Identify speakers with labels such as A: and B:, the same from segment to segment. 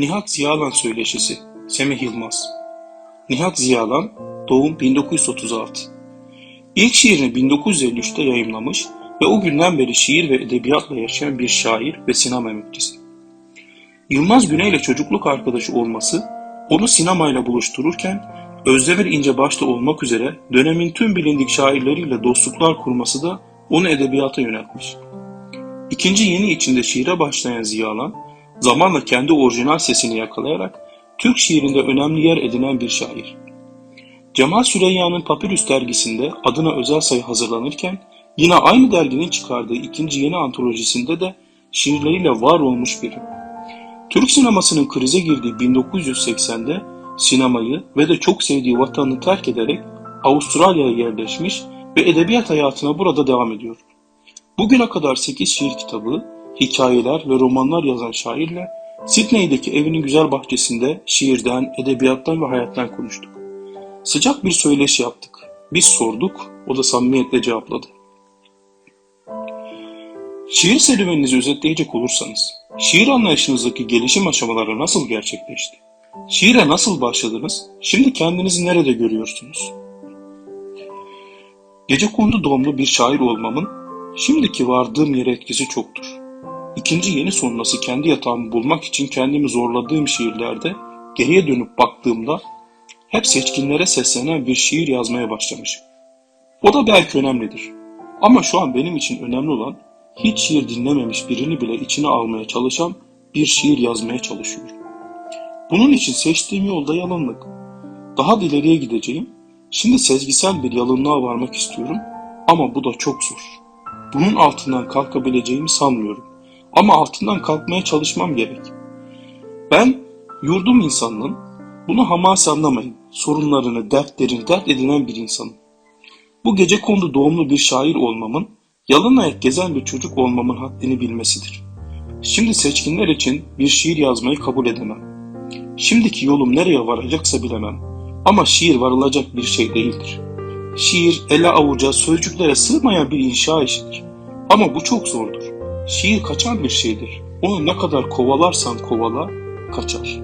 A: Nihat Ziyalan Söyleşisi Semih Yılmaz Nihat Ziyalan Doğum 1936 İlk şiirini 1953'te yayımlamış ve o günden beri şiir ve edebiyatla yaşayan bir şair ve sinema emekçisi. Yılmaz Güney ile çocukluk arkadaşı olması onu sinemayla buluştururken Özdemir İnce başta olmak üzere dönemin tüm bilindik şairleriyle dostluklar kurması da onu edebiyata yöneltmiş. İkinci yeni içinde şiire başlayan Ziyalan, zamanla kendi orijinal sesini yakalayarak Türk şiirinde önemli yer edinen bir şair. Cemal Süreyya'nın Papyrus dergisinde adına özel sayı hazırlanırken yine aynı derginin çıkardığı ikinci yeni antolojisinde de şiirleriyle var olmuş biri. Türk sinemasının krize girdiği 1980'de sinemayı ve de çok sevdiği vatanını terk ederek Avustralya'ya yerleşmiş ve edebiyat hayatına burada devam ediyor. Bugüne kadar 8 şiir kitabı, hikayeler ve romanlar yazan şairle Sydney'deki evinin güzel bahçesinde şiirden, edebiyattan ve hayattan konuştuk. Sıcak bir söyleşi yaptık. Biz sorduk, o da samimiyetle cevapladı. Şiir serüveninizi özetleyecek olursanız, şiir anlayışınızdaki gelişim aşamaları nasıl gerçekleşti? Şiire nasıl başladınız? Şimdi kendinizi nerede görüyorsunuz? Gecekondu doğumlu bir şair olmamın şimdiki vardığım yere etkisi çoktur. İkinci yeni sonrası kendi yatağımı bulmak için kendimi zorladığım şiirlerde geriye dönüp baktığımda hep seçkinlere seslenen bir şiir yazmaya başlamışım. O da belki önemlidir. Ama şu an benim için önemli olan hiç şiir dinlememiş birini bile içine almaya çalışan bir şiir yazmaya çalışıyorum. Bunun için seçtiğim yolda yalınlık. Daha da ileriye gideceğim. Şimdi sezgisel bir yalınlığa varmak istiyorum ama bu da çok zor. Bunun altından kalkabileceğimi sanmıyorum. Ama altından kalkmaya çalışmam gerek. Ben yurdum insanının, bunu hamasi anlamayın, sorunlarını, dertlerini dert edinen bir insanım. Bu gece kondu doğumlu bir şair olmamın, yalın ayak gezen bir çocuk olmamın haddini bilmesidir. Şimdi seçkinler için bir şiir yazmayı kabul edemem. Şimdiki yolum nereye varacaksa bilemem. Ama şiir varılacak bir şey değildir. Şiir ele avuca, sözcüklere sığmayan bir inşa işidir. Ama bu çok zordur. Şiir kaçan bir şeydir. Onu ne kadar kovalarsan kovala, kaçar.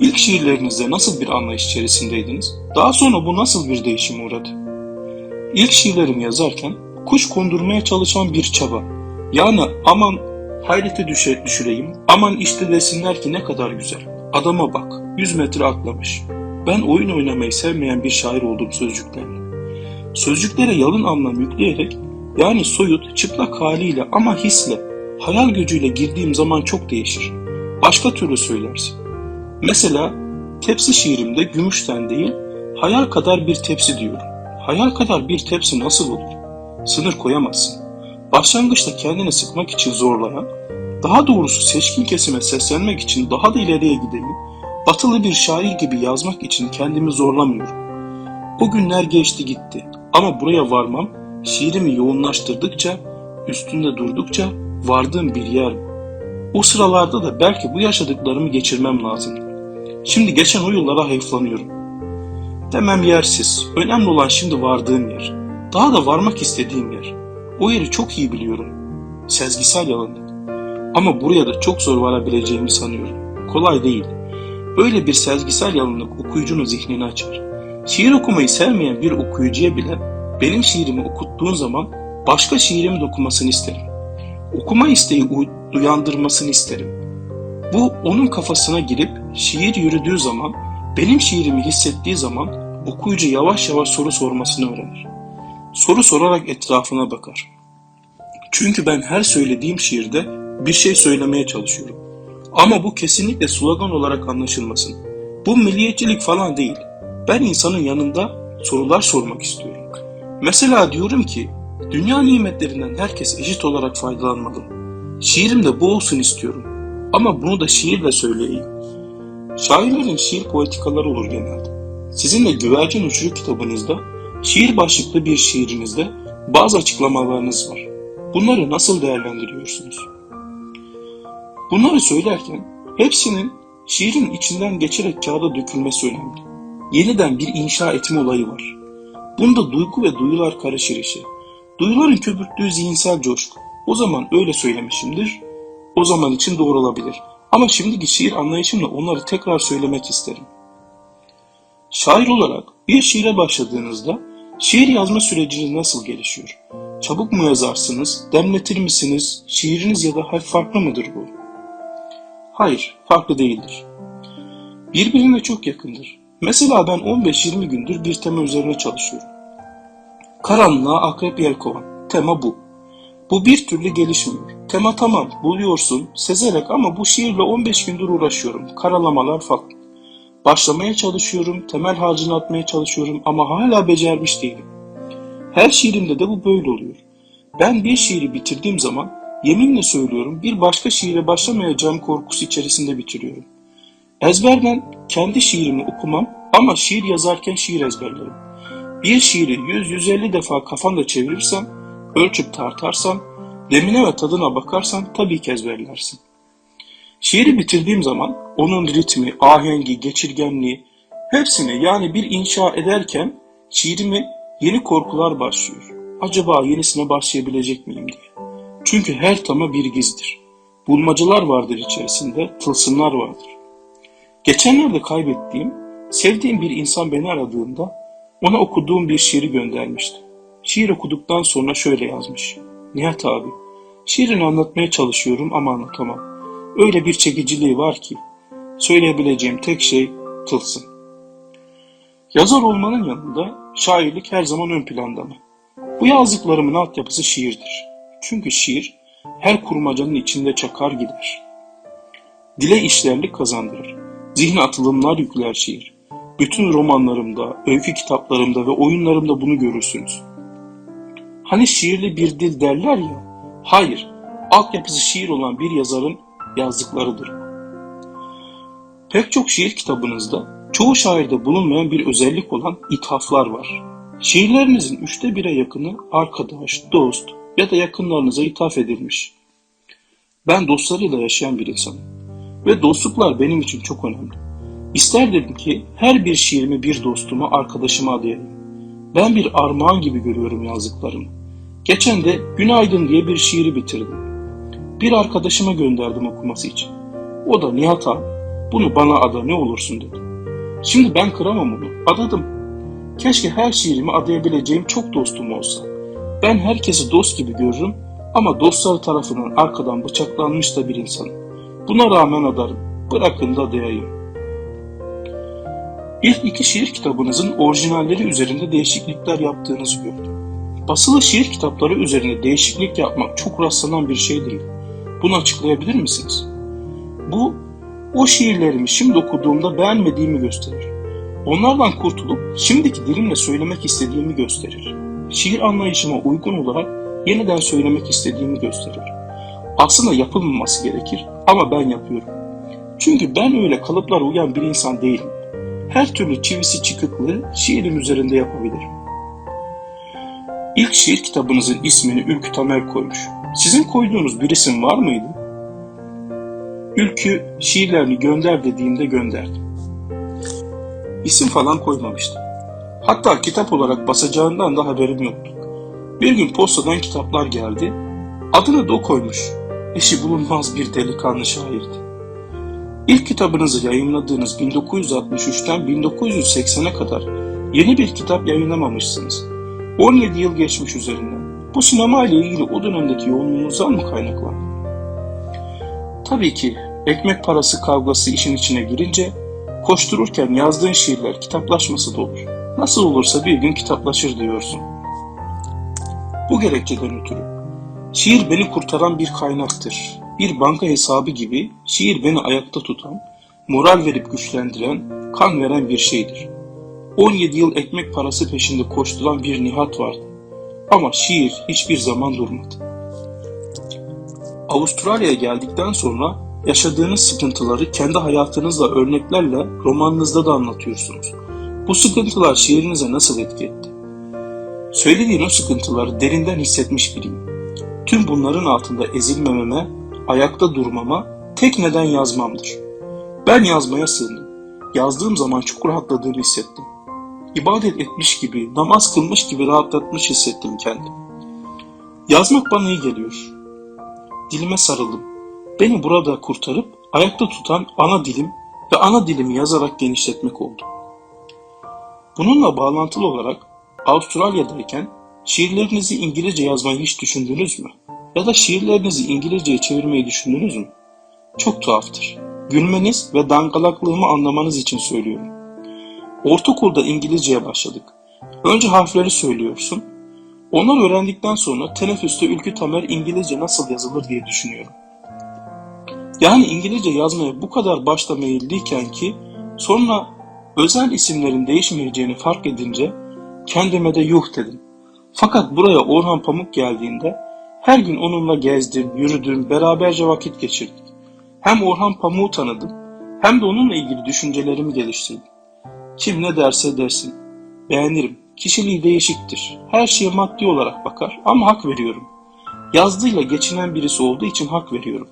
A: İlk şiirlerinizde nasıl bir anlayış içerisindeydiniz? Daha sonra bu nasıl bir değişim uğradı? İlk şiirlerimi yazarken kuş kondurmaya çalışan bir çaba. Yani aman hayrete düşe, düşüreyim, aman işte desinler ki ne kadar güzel. Adama bak, 100 metre atlamış. Ben oyun oynamayı sevmeyen bir şair oldum sözcüklerle. Sözcüklere yalın anlam yükleyerek yani soyut, çıplak haliyle ama hisle, hayal gücüyle girdiğim zaman çok değişir. Başka türlü söylersin. Mesela tepsi şiirimde gümüşten değil, hayal kadar bir tepsi diyorum. Hayal kadar bir tepsi nasıl olur? Sınır koyamazsın. Başlangıçta kendini sıkmak için zorlayan, daha doğrusu seçkin kesime seslenmek için daha da ileriye gideyim, batılı bir şair gibi yazmak için kendimi zorlamıyorum. O günler geçti gitti ama buraya varmam şiirimi yoğunlaştırdıkça, üstünde durdukça vardığım bir yer. O sıralarda da belki bu yaşadıklarımı geçirmem lazım. Şimdi geçen o yıllara hayıflanıyorum. Demem yersiz. Önemli olan şimdi vardığım yer. Daha da varmak istediğim yer. O yeri çok iyi biliyorum. Sezgisel yalanlık. Ama buraya da çok zor varabileceğimi sanıyorum. Kolay değil. Böyle bir sezgisel yalınlık okuyucunun zihnini açar. Şiir okumayı sevmeyen bir okuyucuya bile benim şiirimi okuttuğun zaman başka şiirimi de okumasını isterim. Okuma isteği uyandırmasını isterim. Bu onun kafasına girip şiir yürüdüğü zaman, benim şiirimi hissettiği zaman okuyucu yavaş yavaş soru sormasını öğrenir. Soru sorarak etrafına bakar. Çünkü ben her söylediğim şiirde bir şey söylemeye çalışıyorum. Ama bu kesinlikle slogan olarak anlaşılmasın. Bu milliyetçilik falan değil. Ben insanın yanında sorular sormak istiyorum. Mesela diyorum ki, dünya nimetlerinden herkes eşit olarak faydalanmalı. Şiirimde bu olsun istiyorum. Ama bunu da şiirle söyleyeyim. Şairlerin şiir poetikaları olur genelde. Sizin de Güvercin Uçucu kitabınızda, şiir başlıklı bir şiirinizde bazı açıklamalarınız var. Bunları nasıl değerlendiriyorsunuz? Bunları söylerken hepsinin şiirin içinden geçerek kağıda dökülmesi önemli. Yeniden bir inşa etme olayı var. Bunda duygu ve duyular karışır işe. Duyuların köpürttüğü zihinsel coşku. O zaman öyle söylemişimdir. O zaman için doğru olabilir. Ama şimdiki şiir anlayışımla onları tekrar söylemek isterim. Şair olarak bir şiire başladığınızda şiir yazma süreciniz nasıl gelişiyor? Çabuk mu yazarsınız, demletir misiniz, şiiriniz ya da hafif farklı mıdır bu? Hayır, farklı değildir. Birbirine çok yakındır. Mesela ben 15-20 gündür bir tema üzerine çalışıyorum. Karanlığa akrep yelkovan. Tema bu. Bu bir türlü gelişmiyor. Tema tamam, buluyorsun, sezerek ama bu şiirle 15 gündür uğraşıyorum. Karalamalar falan. Başlamaya çalışıyorum, temel harcını atmaya çalışıyorum ama hala becermiş değilim. Her şiirimde de bu böyle oluyor. Ben bir şiiri bitirdiğim zaman yeminle söylüyorum bir başka şiire başlamayacağım korkusu içerisinde bitiriyorum. Ezberden kendi şiirimi okumam ama şiir yazarken şiir ezberlerim. Bir şiiri 100-150 defa kafanda çevirirsem, ölçüp tartarsam, demine ve tadına bakarsan tabii ki ezberlersin. Şiiri bitirdiğim zaman onun ritmi, ahengi, geçirgenliği hepsini yani bir inşa ederken şiirimi yeni korkular başlıyor. Acaba yenisine başlayabilecek miyim diye. Çünkü her tama bir gizdir. Bulmacalar vardır içerisinde, tılsımlar vardır. Geçenlerde kaybettiğim, sevdiğim bir insan beni aradığında ona okuduğum bir şiiri göndermişti. Şiir okuduktan sonra şöyle yazmış. Nihat abi, şiirini anlatmaya çalışıyorum ama anlatamam. Öyle bir çekiciliği var ki, söyleyebileceğim tek şey tılsım. Yazar olmanın yanında şairlik her zaman ön planda mı? Bu yazdıklarımın altyapısı şiirdir. Çünkü şiir her kurmacanın içinde çakar gider. Dile işlerlik kazandırır. Zihne atılımlar yükler şiir. Bütün romanlarımda, öykü kitaplarımda ve oyunlarımda bunu görürsünüz. Hani şiirli bir dil derler ya, hayır, altyapısı şiir olan bir yazarın yazdıklarıdır. Pek çok şiir kitabınızda çoğu şairde bulunmayan bir özellik olan ithaflar var. Şiirlerinizin üçte bire yakını arkadaş, dost ya da yakınlarınıza ithaf edilmiş. Ben dostlarıyla yaşayan bir insanım ve dostluklar benim için çok önemli. İsterdim ki her bir şiirimi bir dostuma, arkadaşıma adayayım. Ben bir armağan gibi görüyorum yazdıklarımı. Geçen de Günaydın diye bir şiiri bitirdim. Bir arkadaşıma gönderdim okuması için. O da Nihat abi bunu bana ada ne olursun dedi. Şimdi ben kıramam onu. Adadım. Keşke her şiirimi adayabileceğim çok dostum olsa. Ben herkesi dost gibi görürüm ama dostları tarafından arkadan bıçaklanmış da bir insanım. Buna rağmen adarım. Bırakın da adayayım. İlk iki şiir kitabınızın orijinalleri üzerinde değişiklikler yaptığınızı gördüm. Basılı şiir kitapları üzerinde değişiklik yapmak çok rastlanan bir şey değil. Bunu açıklayabilir misiniz? Bu, o şiirlerimi şimdi okuduğumda beğenmediğimi gösterir. Onlardan kurtulup şimdiki dilimle söylemek istediğimi gösterir. Şiir anlayışıma uygun olarak yeniden söylemek istediğimi gösterir. Aslında yapılmaması gerekir ama ben yapıyorum. Çünkü ben öyle kalıplara uyan bir insan değilim. Her türlü çivisi çıkıklığı şiirin üzerinde yapabilirim. İlk şiir kitabınızın ismini Ülkü Tamer koymuş. Sizin koyduğunuz bir isim var mıydı? Ülkü şiirlerini gönder dediğimde gönderdim. İsim falan koymamıştım. Hatta kitap olarak basacağından da haberim yoktu. Bir gün postadan kitaplar geldi. Adını da o koymuş. Eşi bulunmaz bir delikanlı şairdi. İlk kitabınızı yayınladığınız 1963'ten 1980'e kadar yeni bir kitap yayınlamamışsınız. 17 yıl geçmiş üzerinden. Bu sinema ile ilgili o dönemdeki yoğunluğunuzdan mı kaynaklandı? Tabii ki ekmek parası kavgası işin içine girince koştururken yazdığın şiirler kitaplaşması da olur. Nasıl olursa bir gün kitaplaşır diyorsun. Bu gerekçeden ötürü şiir beni kurtaran bir kaynaktır. Bir banka hesabı gibi şiir beni ayakta tutan, moral verip güçlendiren, kan veren bir şeydir. 17 yıl ekmek parası peşinde koşturan bir Nihat vardı. Ama şiir hiçbir zaman durmadı. Avustralya'ya geldikten sonra yaşadığınız sıkıntıları kendi hayatınızla örneklerle romanınızda da anlatıyorsunuz. Bu sıkıntılar şiirinize nasıl etki etti? Söylediğin o sıkıntıları derinden hissetmiş biriyim. Tüm bunların altında ezilmememe, ayakta durmama tek neden yazmamdır. Ben yazmaya sığındım. Yazdığım zaman çok rahatladığımı hissettim. İbadet etmiş gibi, namaz kılmış gibi rahatlatmış hissettim kendimi. Yazmak bana iyi geliyor. Dilime sarıldım. Beni burada kurtarıp ayakta tutan ana dilim ve ana dilimi yazarak genişletmek oldu. Bununla bağlantılı olarak Avustralya'dayken şiirlerinizi İngilizce yazmayı hiç düşündünüz mü? Ya da şiirlerinizi İngilizceye çevirmeyi düşündünüz mü? Çok tuhaftır. Gülmeniz ve dangalaklığımı anlamanız için söylüyorum. Ortaokulda İngilizceye başladık. Önce harfleri söylüyorsun. Onları öğrendikten sonra teneffüste Ülkü Tamer İngilizce nasıl yazılır diye düşünüyorum. Yani İngilizce yazmaya bu kadar başta meyilliyken ki sonra özel isimlerin değişmeyeceğini fark edince kendime de yuh dedim. Fakat buraya Orhan Pamuk geldiğinde her gün onunla gezdim, yürüdüm, beraberce vakit geçirdik. Hem Orhan Pamuk'u tanıdım hem de onunla ilgili düşüncelerimi geliştirdim. Kim ne derse desin. Beğenirim. Kişiliği değişiktir. Her şeye maddi olarak bakar ama hak veriyorum. Yazdığıyla geçinen birisi olduğu için hak veriyorum.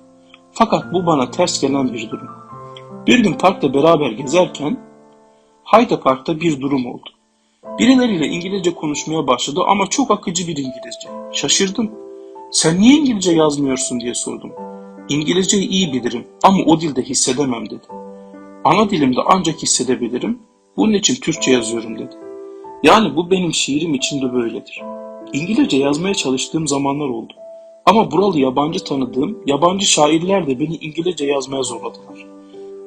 A: Fakat bu bana ters gelen bir durum. Bir gün parkta beraber gezerken Hayda Park'ta bir durum oldu. Birileriyle İngilizce konuşmaya başladı ama çok akıcı bir İngilizce. Şaşırdım. Sen niye İngilizce yazmıyorsun diye sordum. İngilizceyi iyi bilirim ama o dilde hissedemem dedi. Ana dilimde ancak hissedebilirim. Bunun için Türkçe yazıyorum dedi. Yani bu benim şiirim için de böyledir. İngilizce yazmaya çalıştığım zamanlar oldu. Ama buralı yabancı tanıdığım yabancı şairler de beni İngilizce yazmaya zorladılar.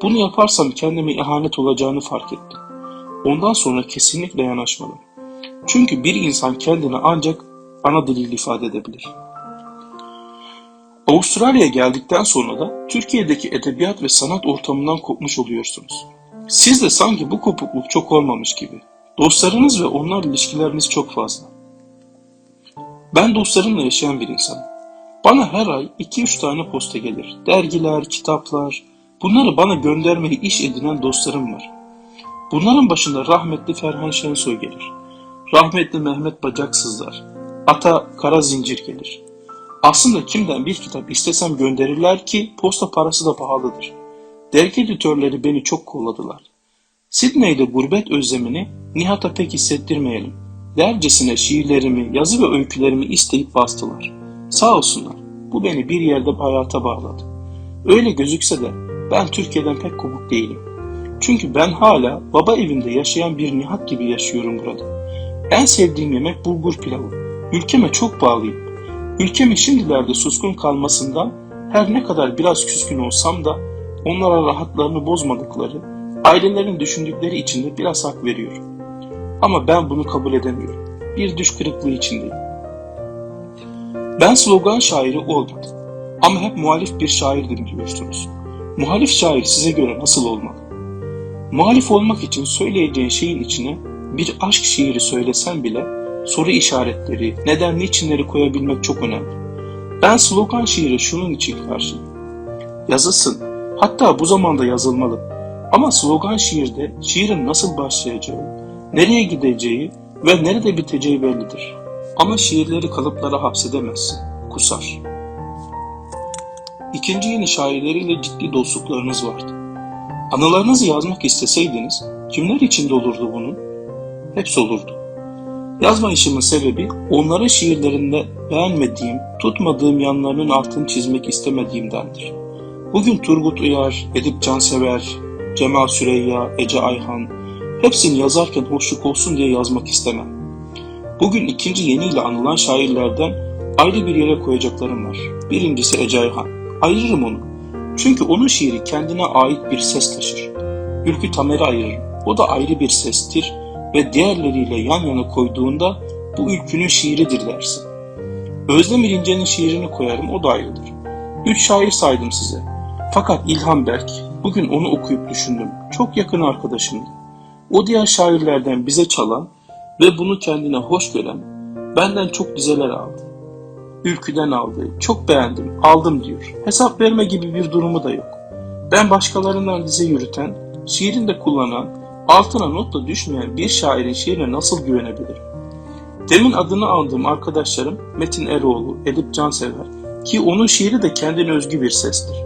A: Bunu yaparsam kendime ihanet olacağını fark ettim. Ondan sonra kesinlikle yanaşmadım. Çünkü bir insan kendini ancak ana diliyle ifade edebilir. Avustralya'ya geldikten sonra da Türkiye'deki edebiyat ve sanat ortamından kopmuş oluyorsunuz. Siz de sanki bu kopukluk çok olmamış gibi. Dostlarınız ve onlar ilişkileriniz çok fazla. Ben dostlarımla yaşayan bir insanım. Bana her ay 2-3 tane posta gelir. Dergiler, kitaplar. Bunları bana göndermeyi iş edinen dostlarım var. Bunların başında rahmetli Ferhan Şensoy gelir. Rahmetli Mehmet Bacaksızlar. Ata Kara Zincir gelir. Aslında kimden bir kitap istesem gönderirler ki posta parası da pahalıdır. Dergi editörleri beni çok kolladılar. Sidney'de gurbet özlemini Nihat'a pek hissettirmeyelim. Dercesine şiirlerimi, yazı ve öykülerimi isteyip bastılar. Sağ olsunlar. Bu beni bir yerde hayata bağladı. Öyle gözükse de ben Türkiye'den pek kopuk değilim. Çünkü ben hala baba evinde yaşayan bir Nihat gibi yaşıyorum burada. En sevdiğim yemek bulgur pilavı. Ülkeme çok bağlıyım. Ülkemin şimdilerde suskun kalmasından her ne kadar biraz küskün olsam da onlara rahatlarını bozmadıkları, ailelerin düşündükleri için de biraz hak veriyorum. Ama ben bunu kabul edemiyorum. Bir düş kırıklığı içindeyim. Ben slogan şairi olmadım. Ama hep muhalif bir şairdim diyorsunuz. Muhalif şair size göre nasıl olmalı? Muhalif olmak için söyleyeceğin şeyin içine bir aşk şiiri söylesen bile soru işaretleri, neden niçinleri koyabilmek çok önemli. Ben slogan şiiri şunun için karşıyım. Yazılsın, hatta bu zamanda yazılmalı. Ama slogan şiirde şiirin nasıl başlayacağı, nereye gideceği ve nerede biteceği bellidir. Ama şiirleri kalıplara hapsedemezsin, kusar. İkinci yeni şairleriyle ciddi dostluklarınız vardı. Anılarınızı yazmak isteseydiniz, kimler içinde olurdu bunun? Hepsi olurdu. Yazma işimin sebebi onlara şiirlerinde beğenmediğim, tutmadığım yanlarının altını çizmek istemediğimdendir. Bugün Turgut Uyar, Edip Cansever, Cemal Süreyya, Ece Ayhan, hepsini yazarken hoşluk olsun diye yazmak istemem. Bugün ikinci yeniyle anılan şairlerden ayrı bir yere koyacaklarım var. Birincisi Ece Ayhan. Ayırırım onu. Çünkü onun şiiri kendine ait bir ses taşır. Ülkü Tamer'i ayırırım. O da ayrı bir sestir ve diğerleriyle yan yana koyduğunda bu ülkünün şiiridir dersin. Özdemir İnce'nin şiirini koyarım o da ayrıdır. Üç şair saydım size. Fakat İlhan Berk, bugün onu okuyup düşündüm. Çok yakın arkadaşımdı. O diğer şairlerden bize çalan ve bunu kendine hoş gören benden çok dizeler aldı. Ülküden aldı, çok beğendim, aldım diyor. Hesap verme gibi bir durumu da yok. Ben başkalarından dize yürüten, şiirinde kullanan, altına notla düşmeyen bir şairin şiirine nasıl güvenebilirim? Demin adını aldığım arkadaşlarım Metin Eroğlu, Edip Cansever ki onun şiiri de kendine özgü bir sestir.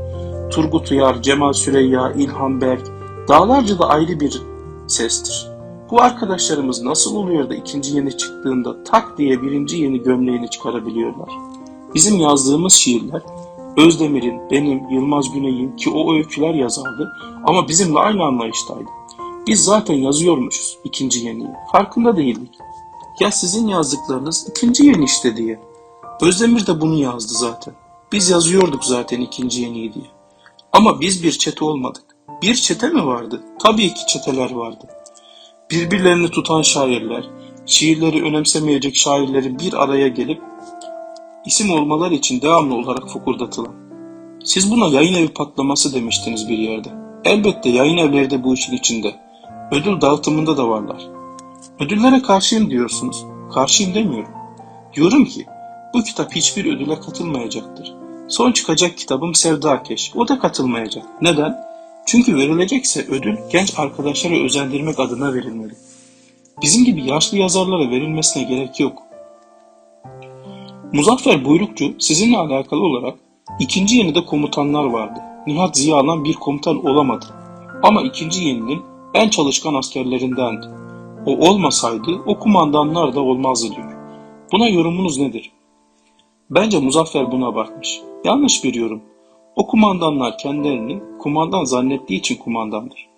A: Turgut Uyar, Cemal Süreyya, İlhan Berk, dağlarca da ayrı bir sestir. Bu arkadaşlarımız nasıl oluyor da ikinci yeni çıktığında tak diye birinci yeni gömleğini çıkarabiliyorlar? Bizim yazdığımız şiirler Özdemir'in, benim, Yılmaz Güney'in ki o öyküler yazardı ama bizimle aynı anlayıştaydı. Biz zaten yazıyormuşuz ikinci yeniyi. Farkında değildik. Ya sizin yazdıklarınız ikinci yeni işte diye. Özdemir de bunu yazdı zaten. Biz yazıyorduk zaten ikinci yeniyi diye. Ama biz bir çete olmadık. Bir çete mi vardı? Tabii ki çeteler vardı. Birbirlerini tutan şairler, şiirleri önemsemeyecek şairlerin bir araya gelip isim olmaları için devamlı olarak fokurdatılan. Siz buna yayın evi patlaması demiştiniz bir yerde. Elbette yayın evleri de bu işin içinde. Ödül dağıtımında da varlar. Ödüllere karşıyım diyorsunuz. Karşıyım demiyorum. Diyorum ki bu kitap hiçbir ödüle katılmayacaktır. Son çıkacak kitabım Sevdakeş. O da katılmayacak. Neden? Çünkü verilecekse ödül genç arkadaşlara özendirmek adına verilmeli. Bizim gibi yaşlı yazarlara verilmesine gerek yok. Muzaffer Buyrukçu sizinle alakalı olarak ikinci yenide komutanlar vardı. Nihat Ziya'lan bir komutan olamadı. Ama ikinci yeninin en çalışkan askerlerindendi. O olmasaydı o kumandanlar da olmazdı diyor. Buna yorumunuz nedir? Bence Muzaffer bunu abartmış. Yanlış bir yorum. O kumandanlar kendilerini kumandan zannettiği için kumandandır.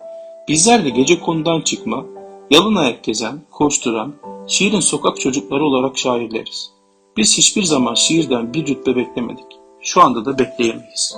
A: Bizler de gece konudan çıkma, yalın ayak gezen, koşturan, şiirin sokak çocukları olarak şairleriz. Biz hiçbir zaman şiirden bir rütbe beklemedik. Şu anda da bekleyemeyiz.